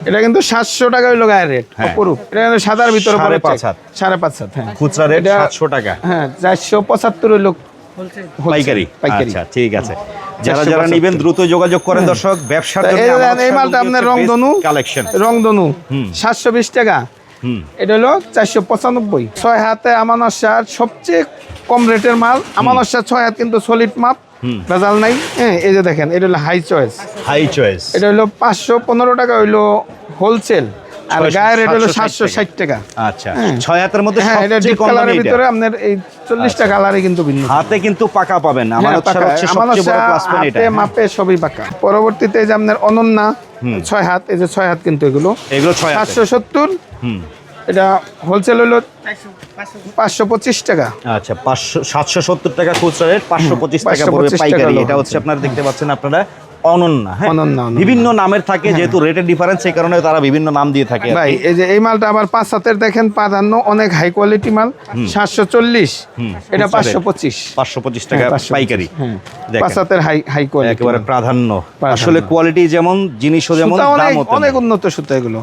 এটা কিন্তু সাতশো টাকা হইল গায়ের রেট হ্যাঁ। অপরূপ। এটা কিন্তু সাদার ভিতরে পড়ে পাঁচ। হাত। সাড়ে পাঁচ হাত হ্যাঁ। খুচরা রেট সাতশো টাকা। হ্যাঁ চারশো পঁচাত্তর হইল পাইকারি। পাইকারি। আচ্ছা ঠিক আছে। যারা যারা নিবেন দ্রুত যোগাযোগ করেন দর্শক ব্যবসার জন্য এই মালটা আপনার রংধনু। কালেকশন রংধনু সাতশো বিশ টাকা। হুম এটা হলো চারশো পঁচানব্বই। ছয় হাতে আমানত শার্ট সবচেয়ে কম রেটের মাল। আমানত শার্ট ছয় হাত কিন্তু সলিড মাপ। ভেজাল নাই। হ্যাঁ এই যে দেখেন এটা হলো হাই চয়েস হাই চয়েস এটা হলো পাঁচশো পনেরো টাকা হইল হোলসেল আর গায়ের রেট হলো সাতশো ষাট টাকা। আচ্ছা। ছয় হাতের মধ্যে হ্যাঁ এটা ডিপ কালারের ভিতরে আপনার এই চল্লিশটা কালারে কিন্তু ভিন্ন। হাতে কিন্তু পাকা পাবেন। আমার হ্যাঁ, হচ্ছে পাকা। হচ্ছে সবচেয়ে বড় প্লাস পয়েন্ট এটা। মাপে সবই পাকা। পরবর্তীতে যে আপনার অনন্যা ছয় হাত এই যে ছয় হাত কিন্তু এগুলো। এগুলো ছয় হাতে। সাতশো সত্তর। হুম। এটা হোলসেল হলো পাঁচশো পঁচিশ। টাকা। আচ্ছা পাঁচশো সাতশো সত্তর টাকা খুচরা রেট পাঁচশো পঁচিশ টাকা পড়বে পাইকারি। এটা হচ্ছে আপনারা দেখতে পাচ্ছেন আপনারা। অনন্যা হ্যাঁ? অনন্যা। বিভিন্ন নামের থাকে যেহেতু রেটের ডিফারেন্স সেই কারণে তারা বিভিন্ন নাম দিয়ে থাকে ভাই এই যে এই মালটা আবার পাঁচ হাতের দেখেন প্রাধান্য অনেক হাই কোয়ালিটি মাল সাতশো চল্লিশ। এটা পাঁচশো পঁচিশ পাঁচশো। পঁচিশ টাকা পাইকারি। হ্যাঁ। পাঁচ হাতের হাই হাই কোয়ালিটি একেবারে প্রাধান্য। আসলে কোয়ালিটি যেমন জিনিসও যেমন অনেক অনেক উন্নত সুতা এগুলো।